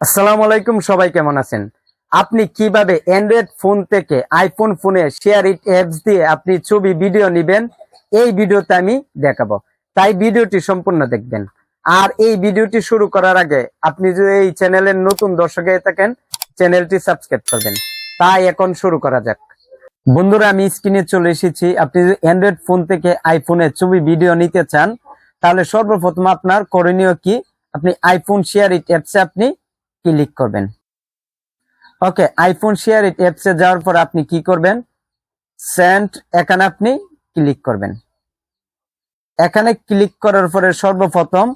আসসালামু আলাইকুম, সবাই কেমন আছেন? আপনি কীভাবে অ্যান্ড্রয়েড ফোন থেকে আইফোন ফোনে শেয়ার ইট অ্যাপস দিয়ে আপনি ছবি ভিডিও নেবেন? এই ভিডিওতে আমি দেখাবো। তাই ভিডিওটি সম্পূর্ণ দেখবেন। আর এই ভিডিওটি শুরু করার আগে আপনি যদি এই চ্যানেলের নতুন দর্শক হয়ে থাকেন, চ্যানেলটি সাবস্ক্রাইব করবেন। তাই এখন শুরু করা যাক। বন্ধুরা, আমি স্ক্রিনে চলে এসেছি। আপনি যদি অ্যান্ড্রয়েড ফোন থেকে আইফোনে ছবি ভিডিও নিতে চান, তাহলে সর্বপ্রথম আপনার করণীয় কি? আপনি আইফোন শেয়ার ইট অ্যাপসে আপনি ক্লিক করবেন। ওকে আইফোন শেয়ার ইট অ্যাপসে যাওয়ার পর আপনি কি করবেন? সেন্ট এখানে আপনি ক্লিক করবেন। এখানে ক্লিক করার পরে সর্বপ্রথম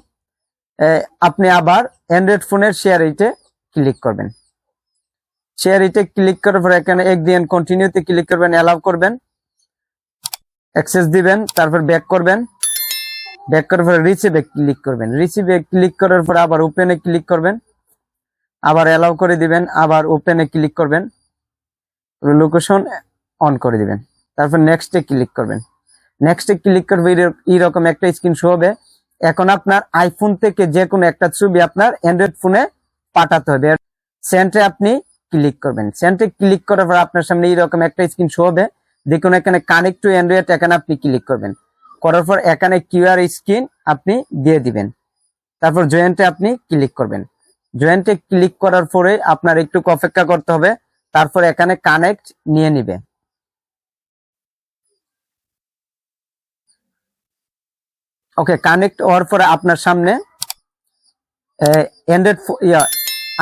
আপনি আবার অ্যান্ড্রয়েড ফোনের শেয়ার ইটে ক্লিক করবেন। শেয়ার ইটে ক্লিক করার পরে এখানে এক দিন কন্টিনিউতে ক্লিক করবেন অ্যালাউ করবেন। অ্যাক্সেস দিবেন, তারপর ব্যাক করবেন। ব্যাক করার পরে রিসিভে ক্লিক করবেন। রিসিভে ক্লিক করার পরে আবার ওপেনে ক্লিক করবেন। আবার অ্যালাউ করে দিবেন, আবার ওপেনে ক্লিক করবেন। লোকেশন অন করে দিবেন। তারপর নেক্সটে ক্লিক করবেন। নেক্সটে ক্লিক করবে এইরকম একটা স্ক্রিন শো হবে। এখন আপনার আইফোন থেকে যে কোনো একটা ছবি আপনার অ্যান্ড্রয়েড ফোনে পাঠাতে হবে। সেন্টে আপনি ক্লিক করবেন। সেন্টে ক্লিক করার পর আপনার সামনে এইরকম একটা স্ক্রিন শো হবে। দেখুন এখানে কানেক্ট টু অ্যান্ড্রয়েড এখানে আপনি ক্লিক করবেন। করার পর এখানে কিউআর স্ক্রিন আপনি দিয়ে দিবেন। তারপর জয়েন্টে আপনি ক্লিক করবেন। জয়েন্টে ক্লিক করার পরে আপনার একটু অপেক্ষা করতে হবে। তারপর এখানে কানেক্ট নিয়ে নিবে। ওকে কানেক্ট হওয়ার পরে আপনার সামনে অ্যান্ড্রয়েড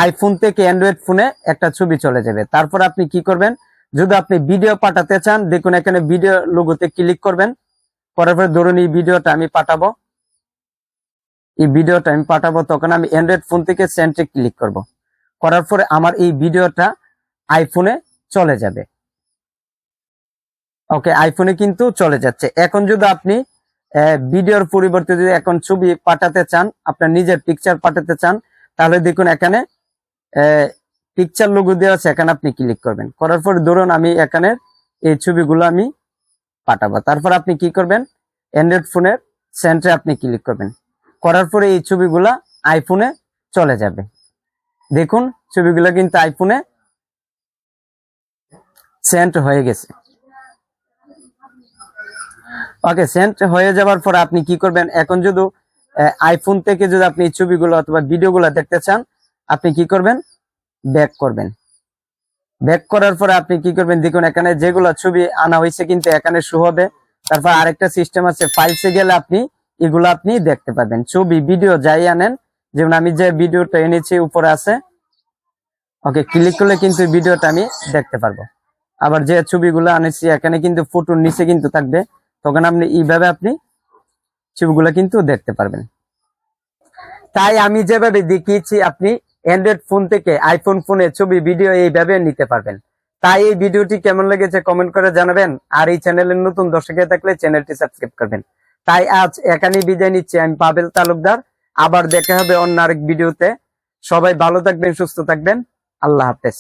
আইফোন থেকে অ্যান্ড্রয়েড ফোনে একটা ছবি চলে যাবে। তারপর আপনি কি করবেন? যদি আপনি ভিডিও পাঠাতে চান, দেখুন এখানে ভিডিও লোগোতে ক্লিক করবেন। করার পরে ধরুন এই ভিডিওটা আমি পাঠাবো। এই ভিডিওটা আমি পাঠাবো, তখন আমি অ্যান্ড্রয়েড ফোন থেকে সেন্টে ক্লিক করব। করার পরে আমার এই ভিডিওটা আইফোনে চলে যাবে। ওকে আইফোনে কিন্তু চলে যাচ্ছে। এখন যদি আপনি ভিডিওর পরিবর্তে যদি এখন ছবি পাঠাতে চান, আপনার নিজের পিকচার পাঠাতে চান, তাহলে দেখুন এখানে পিকচার লোগো দেওয়া আছে, এখানে আপনি ক্লিক করবেন। করার পর ধরুন আমি এখানে এই ছবিগুলো আমি পাঠাবো। তারপর আপনি কি করবেন? অ্যান্ড্রয়েড ফোনের সেন্টারে আপনি ক্লিক করবেন। করার পরে এই ছবিগুলা আইফোনে চলে যাবে। দেখুন, ছবিগুলো কিন্তু আইফোনে সেন্ট হয়ে গেছে। ওকে সেন্ট হয়ে যাওয়ার পর আপনি কি করবেন? এখন যদি আইফোন থেকে যদি আপনি এই ছবিগুলো অথবা ভিডিওগুলো দেখতে চান, আপনি কি করবেন? ব্যাক করবেন। ব্যাক করার পরে আপনি কি করবেন? দেখুন, এখানে যেগুলো ছবি আনা হয়েছে কিন্তু এখানে শো হবে। তারপর আরেকটা সিস্টেম আছে ফাইলসে গেলে আপনি এগুলো আপনি দেখতে পাবেন ছবি, ভিডিও যাই আনেন, যেমন আমি যে ভিডিওটা এনেছি, উপরে আছে, ওকে ক্লিক করলে কিন্তু ভিডিওটা আমি দেখতে পারব। আবার যে ছবিগুলো আনেছি, এখানে কিন্তু ফটোর নিচে কিন্তু থাকবে। তখন আপনি এইভাবে আপনি ছবিগুলো কিন্তু দেখতে পারবেন। তাই আমি যেভাবে দেখিয়েছি, আপনি অ্যান্ড্রয়েড ফোন থেকে আইফোন ফোনে ছবি ভিডিও এইভাবে নিতে পারবেন। তাই এই ভিডিওটি কেমন লেগেছে কমেন্ট করে জানাবেন। আর এই চ্যানেলের নতুন দর্শকে থাকলে চ্যানেলটি সাবস্ক্রাইব করবেন। তাই আজ এখানে বিদায় নিচ্ছি। আমি পাবেল তালুকদার। আবার দেখা হবে অন্য আরেক ভিডিওতে। সবাই ভালো থাকবেন, সুস্থ থাকবেন। আল্লাহ হাফেজ।